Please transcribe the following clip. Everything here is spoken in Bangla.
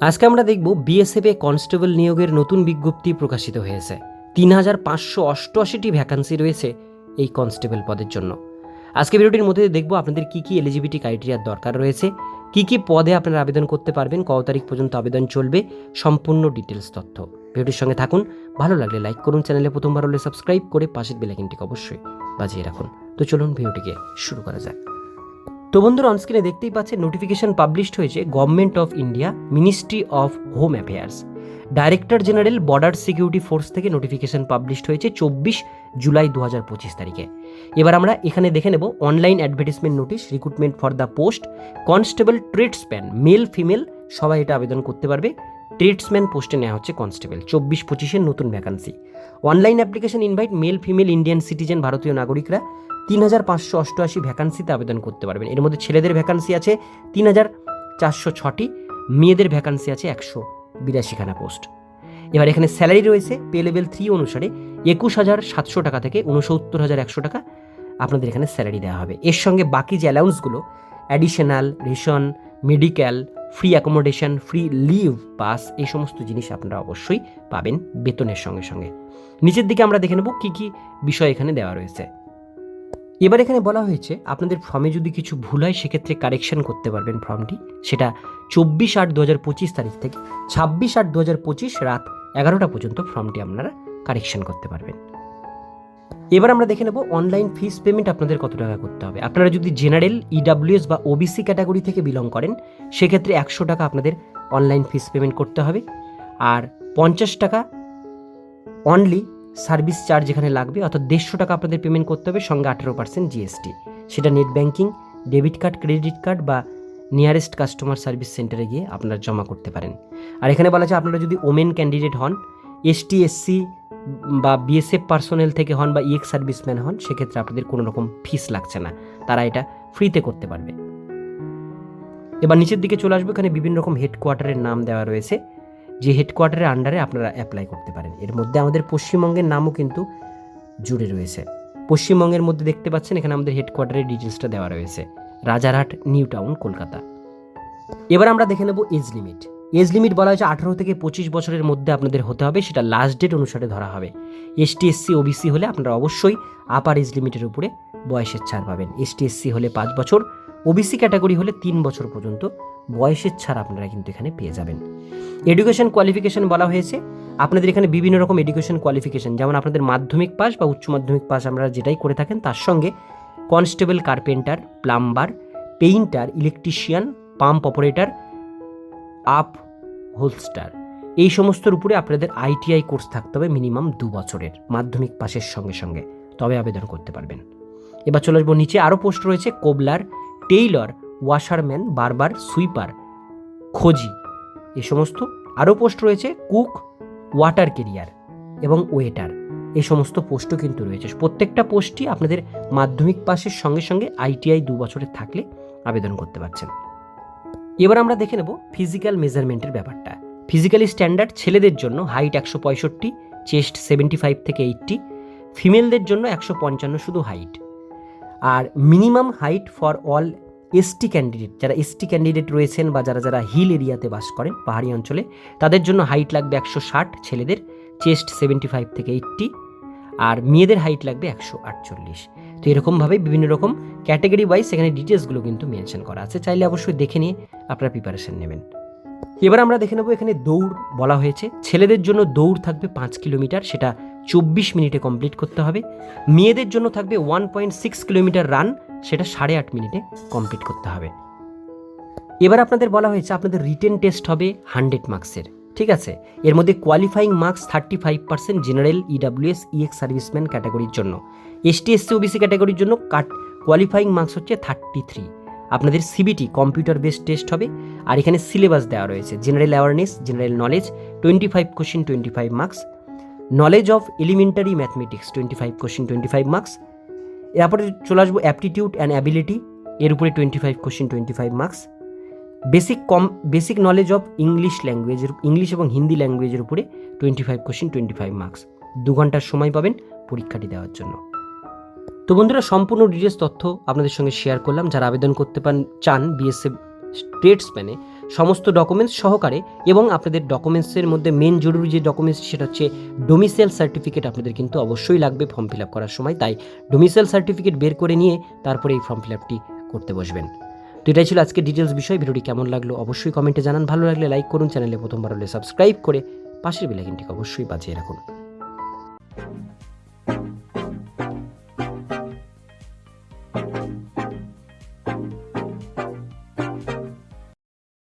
আজকে আমরা দেখব বিএসএফে কনস্টেবল নিয়োগের নতুন বিজ্ঞপ্তি প্রকাশিত হয়েছে। তিন হাজার পাঁচশো অষ্টআশিটি ভ্যাকান্সি রয়েছে এই কনস্টেবল পদের জন্য। আজকে ভিডিওটির মধ্যে দেখব আপনাদের কি কি এলিজিবিলিটি ক্রাইটেরিয়ার দরকার রয়েছে, কি কি পদে আপনারা আবেদন করতে পারবেন, কত তারিখ পর্যন্ত আবেদন চলবে, সম্পূর্ণ ডিটেলস তথ্য। ভিডিওটির সঙ্গে থাকুন, ভালো লাগলে লাইক করুন, চ্যানেলে প্রথমবার হলে সাবস্ক্রাইব করে পাশের বেলাইকিনটিকে অবশ্যই বাজিয়ে রাখুন। তো চলুন ভিডিওটিকে শুরু করা যাক। তো বন্ধুরা অনস্ক্রিনে দেখতেই পাচ্ছেন নোটিফিকেশন পাবলিশড হয়েছে government of India ministry of home affairs director general border security force থেকে নোটিফিকেশন পাবলিশড হয়েছে চব্বিশ জুলাই দু হাজার পঁচিশ তারিখে। এবার আমরা এখানে দেখে নেব online advertisement notice recruitment for the post constable tradesman male female সবাই এটা আবেদন করতে পারবে। ট্রেডসম্যান পোস্টে নেওয়া হচ্ছে কনস্টেবল চব্বিশ পঁচিশের নতুন vacancy online application invite male female Indian citizen ভারতীয় নাগরিকরা তিন হাজার পাঁচশো অষ্টআশি ভ্যাকান্সিতে আবেদন করতে পারবেন। এর মধ্যে ছেলেদের ভ্যাকান্সি আছে তিন হাজার চারশো ছটি, মেয়েদের ভ্যাকান্সি আছে একশো বিরাশিখানা পোস্ট এবার এখানে স্যালারি রয়েছে পে লেভেল থ্রি অনুসারে একুশ হাজার সাতশো টাকা থেকে উনসত্তর হাজার একশো টাকা আপনাদের এখানে স্যালারি দেওয়া হবে। এর সঙ্গে বাকি যে অ্যালাউন্সগুলো additional ration medical free accommodation free leave pass এই সমস্ত জিনিস আপনারা অবশ্যই পাবেন বেতনের সঙ্গে সঙ্গে। নিচের দিকে আমরা দেখে নেব কী কী বিষয় এখানে দেওয়া রয়েছে। এবার এখানে বলা হয়েছে, আপনাদের ফর্মে যদি কিছু ভুল হয়, সেক্ষেত্রে কারেকশন করতে পারবেন ফর্মটি সেটা চব্বিশ আট দু হাজার পঁচিশ তারিখ থেকে ছাব্বিশ আট দু হাজার পঁচিশ রাত এগারোটা পর্যন্ত ফর্মটি আপনারা কারেকশন করতে পারবেন। এবার আমরা দেখে নেব অনলাইন ফিস পেমেন্ট আপনাদের কত টাকা করতে হবে। আপনারা যদি জেনারেল ইডাব্লিউএস বা ওবিসি ক্যাটাগরি থেকে বিলং করেন, সেক্ষেত্রে একশো টাকা আপনাদের অনলাইন ফিস পেমেন্ট করতে হবে। আর পঞ্চাশ টাকা অনলি সার্ভিস চার্জ এখানে লাগবে, অর্থাৎ দেড়শো টাকা আপনাদের পেমেন্ট করতে হবে, সঙ্গে আঠেরো পার্সেন্ট জিএসটি সেটা net banking debit card credit card বা নিয়ারেস্ট কাস্টমার সার্ভিস সেন্টারে গিয়ে আপনারা জমা করতে পারেন। আর এখানে বলা আছে, আপনারা যদি ওমেন ক্যান্ডিডেট হন এসটি এসসি বা বিএসএফ পার্সোনেল থেকে হন বা ইএক্স সার্ভিসম্যান হন, সেক্ষেত্রে আপনাদের কোনো রকম ফিস লাগছে না। তারা এটা ফ্রিতে করতে পারবে। এবার নিচের দিকে চলে আসবে, এখানে বিভিন্ন রকম হেডকোয়ার্টারের নাম দেওয়া রয়েছে। যে হেডকোয়ার্টারের আন্ডারে আপনারা অ্যাপ্লাই করতে পারেন। এর মধ্যে আমাদের পশ্চিমবঙ্গের নামও কিন্তু জুড়ে রয়েছে। পশ্চিমবঙ্গের মধ্যে দেখতে পাচ্ছেন, এখানে আমাদের হেডকোয়ার্টারের ডিটেলসটা দেওয়া রয়েছে। Rajarhat new town Kolkata. এবার আমরা দেখে নেব এজ লিমিট এজ লিমিট বলা হয়েছে আঠারো থেকে পঁচিশ বছরের মধ্যে আপনাদের হতে হবে, সেটা লাস্ট ডেট অনুসারে ধরা হবে। এসটি এসসি ওবিসি হলে আপনারা অবশ্যই আপার এজ লিমিটের উপরে বয়সের ছাড় পাবেন। এসটি এসসি হলে পাঁচ বছর ওবিসি ক্যাটাগরি হলে তিন বছর পর্যন্ত বয়সের ছাড় আপনারা কিন্তু এখানে পেয়ে যাবেন। এডুকেশন কোয়ালিফিকেশন বলা হয়েছে। আপনাদের এখানে বিভিন্ন রকম এডুকেশন কোয়ালিফিকেশন যেমন আপনাদের মাধ্যমিক পাস বা উচ্চ মাধ্যমিক পাস আমরা যেটাই করে থাকেন, তার সঙ্গে constable carpenter plumber painter electrician pump operator upholster. এই সমস্তর উপরে আপনাদের আইটিআই কোর্স থাকতে হবে মিনিমাম দু বছরের মাধ্যমিক পাশের সঙ্গে সঙ্গে। তবে আবেদন করতে পারবেন। এবার চলে আসব নিচে। আরও পোস্ট রয়েছে cobbler, tailor, washerman, barber, sweeper, খোঁজি। এ সমস্ত আরও পোস্ট রয়েছে কুক, ওয়াটার কেরিয়ার এবং ওয়েটার। এই সমস্ত পোস্টও কিন্তু রয়েছে। প্রত্যেকটা পোস্টই আপনাদের মাধ্যমিক পাসের সঙ্গে সঙ্গে আইটিআই দু বছরের থাকলে আবেদন করতে পারছেন। এবার আমরা দেখে নেব ফিজিক্যাল মেজারমেন্টের ব্যাপারটা। ফিজিক্যালি স্ট্যান্ডার্ড ছেলেদের জন্য হাইট একশো পঁয়ষট্টি চেস্ট সেভেন্টি ফাইভ থেকে এইট্টি ফিমেলদের জন্য একশো পঞ্চান্ন শুধু height R minimum height for all ST candidate যারা এসটি ক্যান্ডিডেট রয়েছেন বা যারা যারা হিল এরিয়াতে বাস করেন, পাহাড়ি অঞ্চলে, তাদের জন্য হাইট লাগবে একশো ষাট ছেলেদের চেস্ট সেভেন্টি ফাইভ থেকে এইট্টি আর মেয়েদের হাইট লাগবে একশো আটচল্লিশ। তো এরকমভাবে বিভিন্ন রকম ক্যাটাগরি ওয়াইজ সেখানে ডিটেলসগুলো কিন্তু মেনশন করা আছে। চাইলে অবশ্যই দেখে নিয়ে আপনারা প্রিপারেশন নেবেন। এবার আমরা দেখে নেব এখানে দৌড় বলা হয়েছে। ছেলেদের জন্য দৌড় থাকবে পাঁচ কিলোমিটার, সেটা চব্বিশ মিনিটে কমপ্লিট করতে হবে। মেয়েদের জন্য থাকবে one point six kilometre run সেটা সাড়ে আট মিনিটে কমপ্লিট করতে হবে। এবার আপনাদের বলা হয়েছে আপনাদের রিটেন টেস্ট হবে হান্ড্রেড মার্কসের ঠিক আছে, এর মধ্যে qualifying marks thirty five percent general EWS ex serviceman ক্যাটাগরির জন্য। এসটি এসসি ওবিসি ক্যাটাগরির জন্য কাট কোয়ালিফাইং মার্কস হচ্ছে থার্টি থ্রি আপনাদের সিবিটি কম্পিউটার বেসড টেস্ট হবে, আর এখানে সিলেবাস দেওয়া রয়েছে। General awareness general knowledge twenty five question twenty five marks knowledge of elementary mathematics twenty five question twenty five marks এরপরে চলে আসব অ্যাপটিটিউড অ্যান্ড অ্যাবিলিটি এর উপরে twenty five question twenty five marks basic com basic knowledge of English ল্যাঙ্গুয়েজের ইংলিশ এবং হিন্দি ল্যাঙ্গুয়েজের উপরে twenty five question twenty five marks দু ঘণ্টার সময় পাবেন পরীক্ষাটি দেওয়ার জন্য। তো বন্ধুরা, সম্পূর্ণ ডিটেলস তথ্য আপনাদের সঙ্গে শেয়ার করলাম। যারা আবেদন করতে পান, চান বিএসএফ ট্রেডসম্যানে সমস্ত ডকুমেন্টস সহকারে এবং আপনাদের ডকুমেন্টসের মধ্যে মেন জরুরি যে ডকুমেন্টস সেটা হচ্ছে ডোমিসাইল সার্টিফিকেট আপনাদের কিন্তু অবশ্যই লাগবে ফর্ম ফিল আপ করার সময়। তাই ডোমিসাইল সার্টিফিকেট বের করে নিয়ে তারপরে এই ফর্ম ফিল আপটি করতে বসবেন। তো এটাই ছিল আজকে ডিটেলস বিষয়। ভিডিওটি কেমন লাগল অবশ্যই কমেন্টে জানান। ভালো লাগলে লাইক করুন চ্যানেলে প্রথমবার হলে সাবস্ক্রাইব করে পাশের বেলাইকিনটিকে অবশ্যই বাজিয়ে রাখুন।